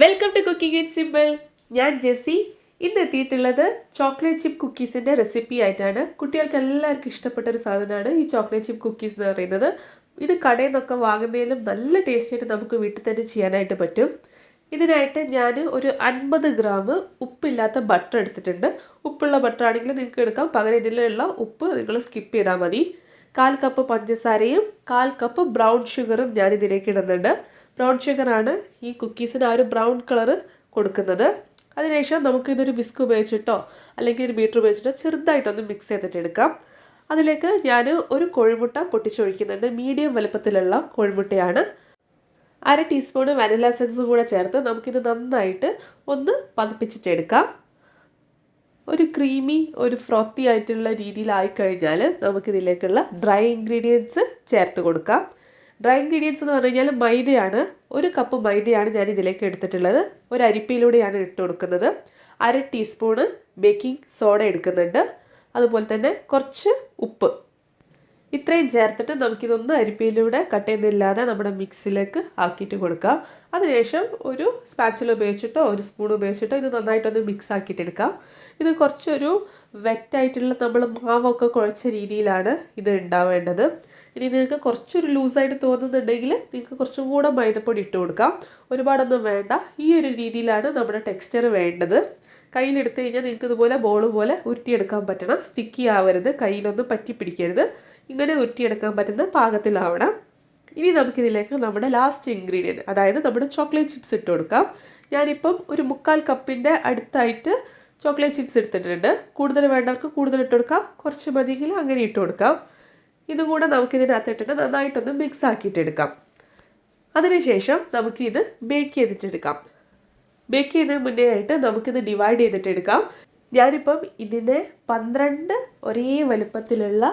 Welcome to cooking in simple ഞാൻ ജെസ്സി. ഇന്ന് എത്തിയിട്ടുള്ളത് ചോക്ലേറ്റ് ചിപ്പ് കുക്കീസിന്റെ റെസിപ്പി ആയിട്ടാണ്. കുട്ടികൾക്ക് എല്ലാവർക്കും ഇഷ്ടപ്പെട്ട ഒരു സാധനമാണ് ഈ ചോക്ലേറ്റ് ചിപ്പ് കുക്കീസ് എന്ന് പറയുന്നത്. ഇത് കടയിൽ നിന്നൊക്കെ വാങ്ങുന്നതിലും നല്ല ടേസ്റ്റായിട്ട് നമുക്ക് വീട്ടിൽ തന്നെ ചെയ്യാനായിട്ട് പറ്റും. ഇതിനായിട്ട് ഞാൻ ഒരു അൻപത് ഗ്രാം ഉപ്പില്ലാത്ത ബട്ടർ എടുത്തിട്ടുണ്ട്. ഉപ്പുള്ള ബട്ടർ ആണെങ്കിൽ നിങ്ങൾക്ക് എടുക്കാം. പകരം ഇതിലുള്ള ഉപ്പ് നിങ്ങൾ സ്കിപ്പ് ചെയ്താൽ മതി. കാൽ കപ്പ് പഞ്ചസാരയും കാൽ കപ്പ് ബ്രൗൺ ഷുഗറും ഞാൻ ഇതിലേക്ക് ഇടുന്നുണ്ട്. ബ്രൗൺ ഷുഗറാണ് ഈ കുക്കീസിന് ആ ഒരു ബ്രൗൺ കളർ കൊടുക്കുന്നത്. അതിനുശേഷം നമുക്കിതൊരു ബിസ്ക് ഉപയോഗിച്ചിട്ടോ അല്ലെങ്കിൽ ഒരു ബീറ്റർ ഉപയോഗിച്ചിട്ടോ ചെറുതായിട്ടൊന്ന് മിക്സ് ചെയ്തിട്ട് എടുക്കാം. അതിലേക്ക് ഞാൻ ഒരു കോഴിമുട്ട പൊട്ടിച്ചൊഴിക്കുന്നുണ്ട്. മീഡിയം വലുപ്പത്തിലുള്ള കോഴിമുട്ടയാണ്. അര ടീസ്പൂൺ വനില സെൻസും കൂടെ ചേർത്ത് നമുക്കിത് നന്നായിട്ട് ഒന്ന് പതിപ്പിച്ചിട്ടെടുക്കാം ഒരു ക്രീമി ഒരു ഫ്രോത്തി ആയിട്ടുള്ള രീതിയിലായി കഴിഞ്ഞാൽ നമുക്കിതിലേക്കുള്ള ഡ്രൈ ഇൻഗ്രീഡിയൻസ് ചേർത്ത് കൊടുക്കാം. ഡ്രൈ ഇൻഗ്രീഡിയൻസ് എന്ന് പറഞ്ഞു കഴിഞ്ഞാൽ മൈദയാണ്. ഒരു കപ്പ് മൈദയാണ് ഞാൻ ഇതിലേക്ക് എടുത്തിട്ടുള്ളത്. ഒരു അരിപ്പയിലൂടെയാണ് ഇട്ട് കൊടുക്കുന്നത്. അര ടീസ്പൂണ് ബേക്കിംഗ് സോഡ എടുക്കുന്നുണ്ട്. അതുപോലെ തന്നെ കുറച്ച് ഉപ്പ്. ഇത്രയും ചേർത്തിട്ട് നമുക്കിതൊന്ന് അരിപ്പയിലൂടെ കട്ട് ചെയ്യുന്നില്ലാതെ നമ്മുടെ മിക്സിലേക്ക് ആക്കിയിട്ട് കൊടുക്കാം. അതിനുശേഷം ഒരു സ്പാച്ചിൽ ഉപയോഗിച്ചിട്ടോ ഒരു സ്പൂൺ ഉപയോഗിച്ചിട്ടോ ഇത് നന്നായിട്ടൊന്ന് മിക്സ് ആക്കിയിട്ടെടുക്കാം. ഇത് കുറച്ചൊരു വെറ്റായിട്ടുള്ള നമ്മൾ മാവൊക്കെ കുഴച്ച രീതിയിലാണ് ഇത് ഉണ്ടാവേണ്ടത് ഇനി നിങ്ങൾക്ക് കുറച്ചൊരു ലൂസായിട്ട് തോന്നുന്നുണ്ടെങ്കിൽ നിങ്ങൾക്ക് കുറച്ചും കൂടെ മൈദപ്പൊടി ഇട്ട് കൊടുക്കാം. ഒരുപാടൊന്നും വേണ്ട. ഈ ഒരു രീതിയിലാണ് നമ്മുടെ ടെക്സ്ചർ വേണ്ടത്. കയ്യിലെടുത്ത് കഴിഞ്ഞാൽ നിങ്ങൾക്ക് ഇതുപോലെ ബോൾ പോലെ ഉരുട്ടിയെടുക്കാൻ പറ്റണം. സ്റ്റിക്കി ആവരുത്. കയ്യിലൊന്നും പറ്റി പിടിക്കരുത്. ഇങ്ങനെ ഉരുട്ടിയെടുക്കാൻ പറ്റുന്ന പാകത്തിലാവണം. ഇനി നമുക്കിതിലേക്ക് നമ്മുടെ ലാസ്റ്റ് ഇൻഗ്രീഡിയന്റ് അതായത് നമ്മുടെ ചോക്ലേറ്റ് ചിപ്സ് ഇട്ട് കൊടുക്കാം. ഞാനിപ്പം ഒരു മുക്കാൽ കപ്പിന്റെ അടുത്തായിട്ട് ചോക്ലേറ്റ് ചിപ്സ് എടുത്തിട്ടുണ്ട്. കൂടുതൽ വേണ്ടവർക്ക് കൂടുതൽ ഇട്ട് കൊടുക്കാം. കുറച്ച് മതിയെങ്കിൽ അങ്ങനെ ഇട്ട് കൊടുക്കാം. ഇതും കൂടെ നമുക്കിതിനകത്ത് ഇട്ടിട്ട് നന്നായിട്ടൊന്ന് മിക്സ് ആക്കിയിട്ടെടുക്കാം അതിനുശേഷം നമുക്കിത് ബേക്ക് ചെയ്തിട്ടെടുക്കാം ബേക്ക് ചെയ്യുന്നതിന് മുന്നേ ആയിട്ട് നമുക്കിത് ഡിവൈഡ് ചെയ്തിട്ടെടുക്കാം ഞാനിപ്പം ഇതിനെ പന്ത്രണ്ട് ഒരേ വലുപ്പത്തിലുള്ള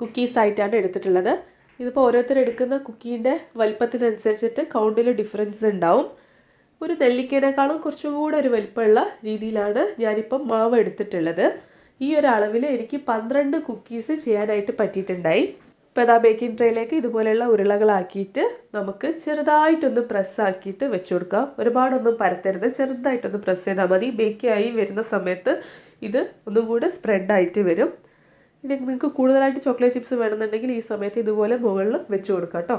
കുക്കീസ് ആയിട്ടാണ് എടുത്തിട്ടുള്ളത്. ഇതിപ്പോൾ ഓരോരുത്തർ എടുക്കുന്ന കുക്കീന്റെ വലുപ്പത്തിനനുസരിച്ചിട്ട് കൗണ്ടിൽ ഡിഫറൻസ് ഉണ്ടാവും. ഒരു നെല്ലിക്കേനേക്കാളും കുറച്ചും കൂടെ ഒരു വലിപ്പമുള്ള രീതിയിലാണ് ഞാനിപ്പം മാവ് എടുത്തിട്ടുള്ളത്. ഈ ഒരു അളവിൽ എനിക്ക് പന്ത്രണ്ട് കുക്കീസ് ചെയ്യാനായിട്ട് പറ്റിയിട്ടുണ്ടായി. ഇപ്പോൾ അതാ ബേക്കിംഗ് ട്രേയിലേക്ക് ഇതുപോലെയുള്ള ഉരുളകളാക്കിയിട്ട് നമുക്ക് ചെറുതായിട്ടൊന്ന് പ്രസ്സാക്കിയിട്ട് വെച്ച് കൊടുക്കാം. ഒരുപാടൊന്നും പരത്തരുത്. ചെറുതായിട്ടൊന്ന് പ്രസ് ചെയ്താൽ മതി. ബേക്കായി വരുന്ന സമയത്ത് ഇത് ഒന്നും കൂടെ സ്പ്രെഡായിട്ട് വരും. ഇനി നിങ്ങൾക്ക് കൂടുതലായിട്ട് ചോക്ലേറ്റ് ചിപ്സ് വേണമെന്നുണ്ടെങ്കിൽ ഈ സമയത്ത് ഇതുപോലെ മുകളിൽ വെച്ച് കൊടുക്കാം കേട്ടോ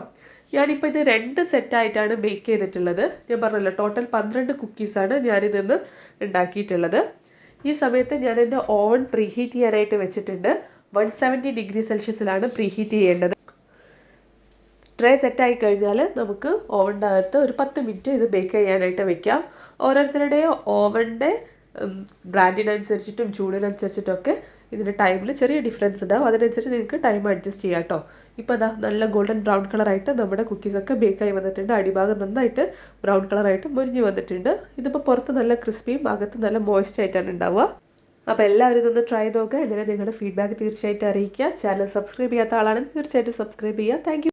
ഞാനിപ്പോൾ ഇത് രണ്ട് സെറ്റായിട്ടാണ് ബേക്ക് ചെയ്തിട്ടുള്ളത്. ഞാൻ പറഞ്ഞല്ലോ ടോട്ടൽ പന്ത്രണ്ട് കുക്കീസാണ് ഞാനിതിന്ന് ഉണ്ടാക്കിയിട്ടുള്ളത്. ഈ സമയത്ത് ഞാൻ എന്റെ ഓവൻ പ്രീഹീറ്റ് ചെയ്യാനായിട്ട് വെച്ചിട്ടുണ്ട്. വൺ സെവന്റി ഡിഗ്രി സെൽഷ്യസിലാണ് പ്രീഹീറ്റ് ചെയ്യേണ്ടത്. ട്രേ സെറ്റായി കഴിഞ്ഞാൽ നമുക്ക് ഓവന്റെ അകത്ത് ഒരു പത്ത് മിനിറ്റ് ഇത് ബേക്ക് ചെയ്യാനായിട്ട് വെക്കാം. ഓരോരുത്തരുടെയും ഓവന്റെ ബ്രാൻഡിനനുസരിച്ചിട്ടും ചൂടിനനുസരിച്ചിട്ടൊക്കെ ഇതിന്റെ ടൈമിൽ ചെറിയ ഡിഫറൻസ് ഉണ്ടാവും. അതിനനുസരിച്ച് നിങ്ങൾക്ക് ടൈം അഡ്ജസ്റ്റ് ചെയ്യാം കേട്ടോ. ഇപ്പോൾ അതാ നല്ല ഗോൾഡൻ ബ്രൗൺ കളറായിട്ട് നമ്മുടെ കുക്കീസൊക്കെ ബേക്കായി വന്നിട്ടുണ്ട്. അടിഭാഗം നന്നായിട്ട് ബ്രൗൺ കളറായിട്ട് മുരിഞ്ഞ് വന്നിട്ടുണ്ട്. ഇതിപ്പോൾ പുറത്ത് നല്ല ക്രിസ്പിയും അകത്ത് നല്ല മോയ്സ്റ്റ് ആയിട്ടാണ് ഉണ്ടാവുക. അപ്പോൾ എല്ലാവരും ഇതൊന്ന് ട്രൈ നോക്കുക. എന്നിട്ട് നിങ്ങളുടെ ഫീഡ്ബാക്ക് തീർച്ചയായിട്ടും അറിയിക്കുക. ചാനൽ സബ്സ്ക്രൈബ് ചെയ്യാത്ത ആളാണെങ്കിൽ തീർച്ചയായിട്ടും സബ്സ്ക്രൈബ് ചെയ്യുക. താങ്ക്